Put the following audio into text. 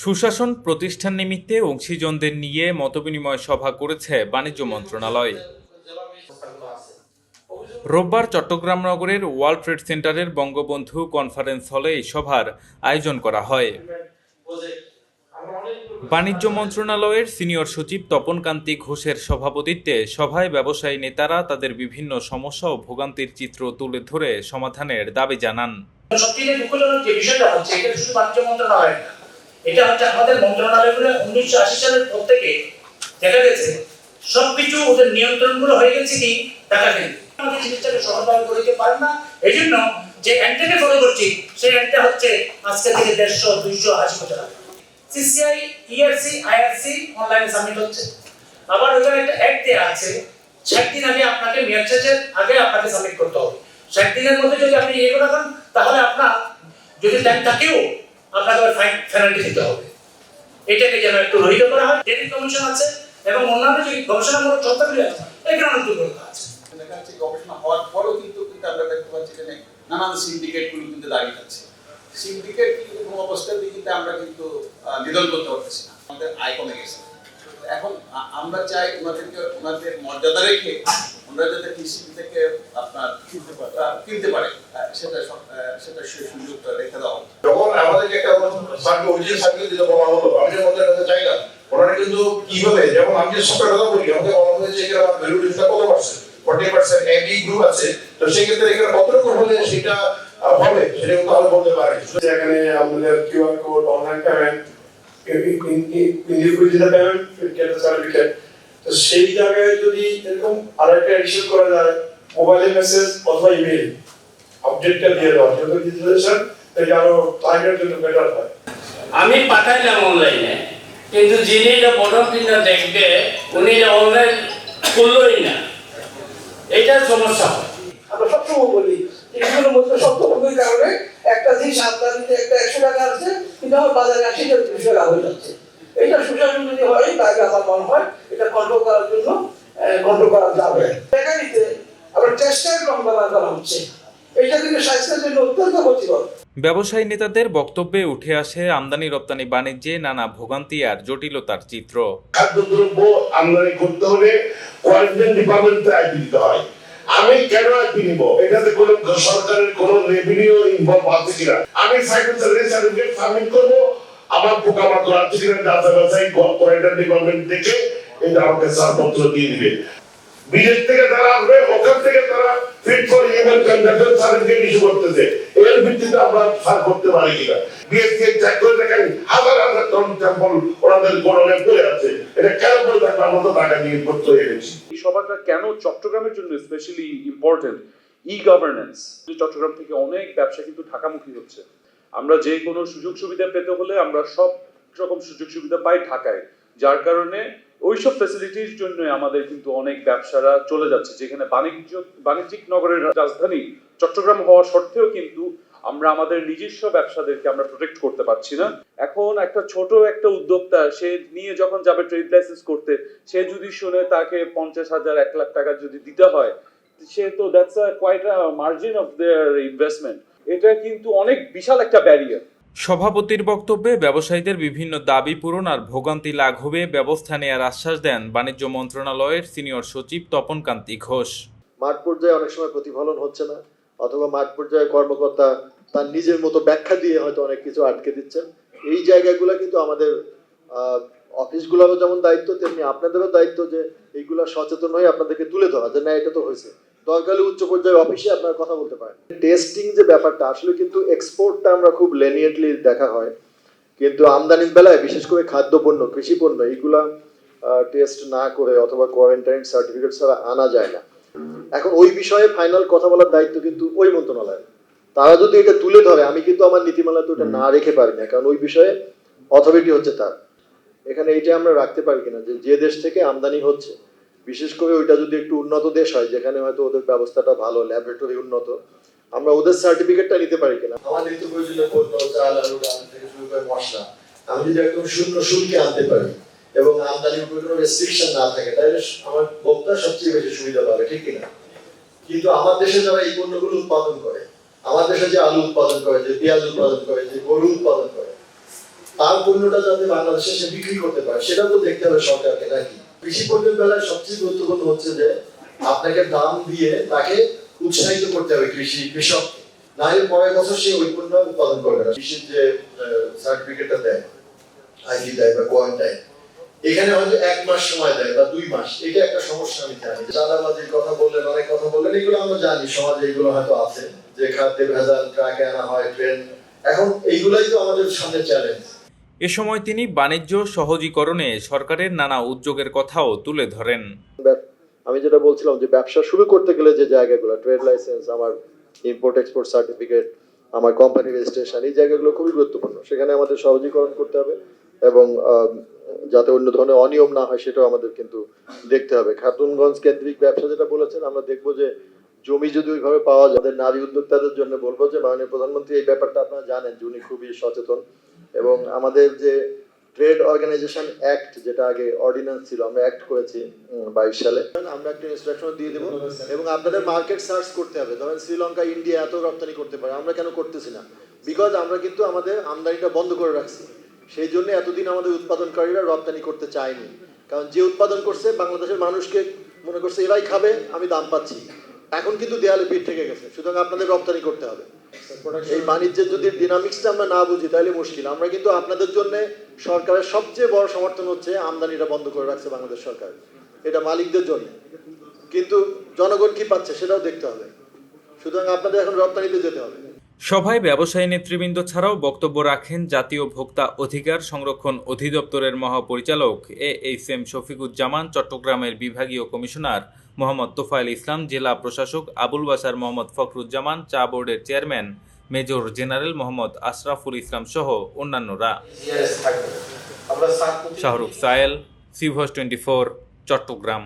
সুশাসন প্রতিষ্ঠান নিমিত্তে অংশীজনদের নিয়ে মতবিনিময় সভা করেছে বাণিজ্য মন্ত্রণালয়। রোববার চট্টগ্রাম নগরের ওয়ার্ল্ড ট্রেড সেন্টারের বঙ্গবন্ধু কনফারেন্স হলে এই সভার আয়োজন করা হয়। বাণিজ্য মন্ত্রণালয়ের সিনিয়র সচিব তপন কান্তি ঘোষের সভাপতিত্বে সভায় ব্যবসায়ী নেতারা তাদের বিভিন্ন সমস্যা ও ভোগান্তির চিত্র তুলে ধরে সমাধানের দাবি জানান। সবথেকে দুঃখজনক যে বিষয়টা হচ্ছে, এটা শুধু বাণিজ্য না, এটা হচ্ছে আমাদের মন্ত্রণালয়গুলো উনিশশো আশি সালের পর থেকে দেখা গেছে, সবকিছু ওদের হয়ে গেছে কি? টাকা জিনিসটাকে করে দিতে পারেন না। এই জন্য যে অ্যান্টেনে ফলো করছি, সেই অ্যান্টটা হচ্ছে আজকে থেকে দেড়শো, দুইশো আশি আগে সিসিআই ইআরসি আইআরসি অনলাইনে সাবমিট হচ্ছে। আবার ওখানে একটা অ্যাড দেওয়া আছে। ষাট দিন আগে আপনাকে মেয়াদ শেষের আগে আপনাকে সাবমিট করতে হবে। ষাট দিনের মধ্যে যদি আপনি ইয়ে করে রাখেন তাহলে আপনার যদি টাইম থাকেও, আপনাকে আবার ফাইন পেনাল্টি দিতে হবে। এটাকে যেন একটু রহিত করা হয়। ডেলি কমিশন আছে এবং অন্যান্য যে গবেষণামূলক সংস্থাগুলি আছে এখানে অনেক দুর্বলতা আছে। দেখা যাচ্ছে গবেষণা হওয়ার পরেও কিন্তু কিন্তু আমরা দেখতে পাচ্ছি এখানে নানান সিন্ডিকেটগুলো কিন্তু দাঁড়িয়ে আছে সিন্ডিকেট কোনো অবস্থাতেই কিন্তু আমরা কিন্তু নিধন করতে পারতেছি না। আমাদের আয় কমে গেছে। এখন আমরা চাই ওনাদেরকে ওনাদের মর্যাদা রেখে ওনারা যাতে কৃষি থেকে আপনার কিনতে পারে। কিনতে পারে। সেটা সেটা সেই সুযোগটা রেখে দেওয়া। যখন আমাদেরকে একটা সার্টিফিকেট অরিজিনাল সার্টিফিকেট দিতে বলা হলো আমি যে মধ্যে কাছে চাই না ওনারা কিন্তু কীভাবে যেমন আমি যে সরকার কথা বলি আমাদের বলা হয়েছে এখানে আমার ভ্যালু ডিসটা কত percent forty percent A B group আছে তো সেক্ষেত্রে এখানে কতটুকু হলে সেটা হবে সেটা কিন্তু আমরা বলতে পারি। যেখানে আমাদের QR code online payment certificate তো সেই জায়গায় যদি এরকম আরেকটা ইস্যু করা যায় মোবাইলে মেসেজ অথবা ইমেল আপডেটটা দিয়ে দেওয়া যেহেতু ডিজিটালাইজেশন তাই আরও টাইমের জন্য বেটার হয়। আমি পাঠাইলাম অনলাইনে কিন্তু যিনি এটা প্রথম দিনটা দেখবে উনি এটা অনলাইন করলোই না। এইটার সমস্যা হয়। আমরা সবসময় বলি এগুলোর মধ্যে শব্দভঙ্গির কারণে একটা জিনিস আমদানিতে একটা একশো টাকা আছে বাজারে দুশো টাকা হয়ে যাচ্ছে। এটা সুশাসন যদি হয় তাহলে আমার মনে হয় এটা কন্ট্রোল করার জন্য কন্ট্রোল করা যাবে। আবার লম্বা করা হচ্ছে। এটা কিন্তু স্বাস্থ্যের জন্য অত্যন্ত ক্ষতিকর। ব্যবসায়ী নেতাদের বক্তব্যে উঠে আসে আমদানি রপ্তানি বাণিজ্যে নানা ভোগান্তি আর জটিলতার চিত্র। খাদ্যদ্রব্য আমদানি করতে হলে কোয়ারেন্টাইন ডিপার্টমেন্টে আইপি দিতে হয়। আমি কেন আইপি নিব এটাতে কোনো সরকারের কোনো রেভিনিউ ইনভলভ আছে কিনা আমি সাইকেল সার্টিফিকেট সাবমিট করব। আমার পোকামাকড় আছে কিনা ডাটা বাছাই ডিপার্টমেন্ট দেখে এটা আমাকে ছাড়পত্র দিয়ে দিবে। বিদেশ থেকে যারা আসবে, ওখান থেকে তারা fit for conductor certificate issue করতেছে। এর ভিত্তিতে আমরা ছাড় করতে পারি কিনা? চেক করে দেখেন, হাজার হাজার টন স্যাম্পল ওনাদের গোডাউনে পড়ে আছে। এটা কেন করে থাকবে আমরা তো টাকা দিয়ে করতে এনেছি এই সভাটা কেন চট্টগ্রামের জন্য specially important E governance Chattogram থেকে অনেক ব্যবসা কিন্তু ঢাকামুখী হচ্ছে। আমরা যে কোনো সুযোগ সুবিধা পেতে হলে আমরা সব রকম সুযোগ সুবিধা পাই ঢাকায়। যার কারণে ওইসব ফ্যাসিলিটির জন্য আমাদের কিন্তু অনেক ব্যবসারা চলে যাচ্ছে। যেখানে বাণিজ্য বাণিজ্যিক নগরের রাজধানী চট্টগ্রাম হওয়া সত্ত্বেও কিন্তু আমরা আমাদের নিজস্ব ব্যবসাদেরকে আমরা প্রোটেক্ট করতে পারছি না। এখন একটা ছোট একটা উদ্যোক্তা সে নিয়ে যখন যাবে ট্রেড লাইসেন্স করতে সে যদি শুনে তাকে পঞ্চাশ হাজার এক লাখ টাকা যদি দিতে হয় সে তো that's quite margin of their investment এটা কিন্তু অনেক বিশাল একটা ব্যারিয়ার সভাপতির বক্তব্যে ব্যবসায়ীদের বিভিন্ন দাবি পূরণ আর ভোগান্তি লাঘবে ব্যবস্থা নেওয়ার আশ্বাস দেন বাণিজ্য মন্ত্রণালয়ের সিনিয়র সচিব তপন কান্তি ঘোষ। মাঠ পর্যায়ে অনেক সময় প্রতিফলন হচ্ছে না অথবা মাঠ পর্যায়ে কর্মকর্তা তার নিজের মতো ব্যাখ্যা দিয়ে হয়তো অনেক কিছু আটকে দিচ্ছেন। এই জায়গাগুলো কিন্তু আমাদের অফিসগুলোরও যেমন দায়িত্ব, তেমনি আপনাদেরও দায়িত্ব যে এইগুলা সচেতন হয়ে আপনাদেরকে তুলে ধরা, যে না, এটা তো হয়েছে। দরকার উচ্চ পর্যায়ে অফিসে আপনারা কথা বলতে পারেন। টেস্টিং যে ব্যাপারটা, আসলে কিন্তু এক্সপোর্টটা আমরা খুব লেনিয়েটলি দেখা হয়। কিন্তু আমদানির বেলায়, বিশেষ করে খাদ্যপণ্য কৃষি পণ্য এইগুলা টেস্ট না করে অথবা কোয়ারেন্টাইন সার্টিফিকেট ছাড়া আনা যায় না। এখন ওই বিষয়ে ফাইনাল কথা বলার দায়িত্ব কিন্তু ওই মন্ত্রণালয় তারা যদি এটা তুলে ধরে আমি কিন্তু আমার নীতিমালা তো এটা না রেখে পারি না কারণ ওই বিষয়ে অথরিটি হচ্ছে তার। এখানে এইটা আমরা রাখতে পারি কিনা যে যে দেশ থেকে আমদানি হচ্ছে বিশেষ করে ওইটা যদি একটু উন্নত দেশ হয় যেখানে হয়তো ওদের ব্যবস্থাটা ভালো ল্যাবরেটরি উন্নত আমরা ওদের সার্টিফিকেটটা নিতে পারি কিনা। আমার নিত্য প্রয়োজনীয় পণ্য চাল আলু ডাল থেকে শুরু করে মশলা আমি যদি একদম শূন্য শুল্কে আনতে পারি এবং আমদানির উপরে কোনো রেস্ট্রিকশন না থাকে তাহলে আমার ভোক্তা সবচেয়ে বেশি সুবিধা পাবে ঠিক কিনা? কিন্তু আমার দেশে যারা এই পণ্যগুলো উৎপাদন করে আমার দেশে যে আলু উৎপাদন করে, যে পেঁয়াজ উৎপাদন করে, যে গরু উৎপাদন করে, তার পণ্যটা যাতে বাংলাদেশে সে বিক্রি করতে পারে সেটাও তো দেখতে হবে সরকারকে, নাকি? কৃষি পণ্যের বেলায় সবচেয়ে গুরুত্বপূর্ণ হচ্ছে যে, আপনাকে দাম দিয়ে তাকে উৎসাহিত করতে হবে কৃষি কৃষক না হলে পরের বছর সে ওই পণ্য উৎপাদন করবে না। কৃষির যে সার্টিফিকেটটা দেয় আইডি দেয় বা দেয়, এখানে হয়তো এক মাস সময় দেয় বা দুই মাস। এটা একটা সমস্যা আমি জানি। চাঁদাবাজির কথা বললেন, অনেক কথা বললেন, এগুলো আমরা জানি, সমাজে এগুলো হয়তো আছে। যে খাদ্যে ভেজাল ট্রাকে আনা হয় ট্রেন। এখন এইগুলাই তো আমাদের সামনে চ্যালেঞ্জ এ সময় তিনি বাণিজ্য সহজীকরণে সরকারের নানা উদ্যোগের কথাও তুলে ধরেন। আমি যেটা বলছিলাম যে ব্যবসা শুরু করতে গেলে যে জায়গাগুলো ট্রেড লাইসেন্স আমার ইম্পোর্ট এক্সপোর্ট সার্টিফিকেট আমার কোম্পানি রেজিস্ট্রেশন এই জায়গাগুলো খুবই গুরুত্বপূর্ণ। সেখানে আমাদের সহজীকরণ করতে হবে এবং যাতে অন্য ধরনের অনিয়ম না হয় সেটাও আমাদের কিন্তু দেখতে হবে। খাতুনগঞ্জ কেন্দ্রিক ব্যবসা যেটা বলেছেন আমরা দেখব যে জমি যদি ওইভাবে পাওয়া যায় নারী উদ্যোক্তাদের জন্য বলব যে, মাননীয় প্রধানমন্ত্রী, এই ব্যাপারটা আপনারা জানেন যে উনি খুবই সচেতন এবং আমাদের যে ট্রেড অর্গানাইজেশন অ্যাক্ট, যেটা আগে অর্ডিন্যান্স ছিল, আমরা অ্যাক্ট করেছি বাইশ সালে। আমরা একটা ইনস্ট্রাকশন দিয়ে দেবো এবং আপনাদের মার্কেট সার্চ করতে হবে। ধরেন শ্রীলঙ্কা, ইন্ডিয়া এত রপ্তানি করতে পারে, আমরা কেন করতেছি না? বিকজ আমরা কিন্তু আমাদের আমদানিটা বন্ধ করে রাখছি। সেই জন্য এতদিন আমাদের উৎপাদনকারীরা রপ্তানি করতে চায়নি। কারণ যে উৎপাদন করছে, বাংলাদেশের মানুষকে মনে করছে, এরাই খাবে, আমি দাম পাচ্ছি। এখন কিন্তু দেয়ালে পিঠ থেকে গেছে, সুতরাং আপনাদের রপ্তানি করতে হবে। এই বাণিজ্যের যদি ডিনামিক্সটা আমরা না বুঝি, তাহলে মুশকিল। আমরা কিন্তু আপনাদের জন্য সরকারের সবচেয়ে বড় সমর্থন হচ্ছে আমদানিটা বন্ধ করে রাখছে বাংলাদেশ সরকার। এটা মালিকদের জন্য। কিন্তু জনগণ কি পাচ্ছে সেটাও দেখতে হবে। সুতরাং আপনাদের এখন রপ্তানিতে যেতে হবে। সভায় ব্যবসায়ী নেতৃবৃন্দ ছাড়াও বক্তব্য রাখেন জাতীয় ভোক্তা অধিকার সংরক্ষণ অধিদপ্তরের মহাপরিচালক এ এইচ এম শফিকুজ্জামান চট্টগ্রামের বিভাগীয় কমিশনার মোহাম্মদ তোফায়েল ইসলাম জেলা প্রশাসক আবুল বাসার মোহাম্মদ ফখরুজ্জামান চা বোর্ডের chairman major general Mohammad Ashraful Islam সহ অন্যান্যরা। শাহরুখ সায়েল সিভস টোয়েন্টি ফোর চট্টগ্রাম।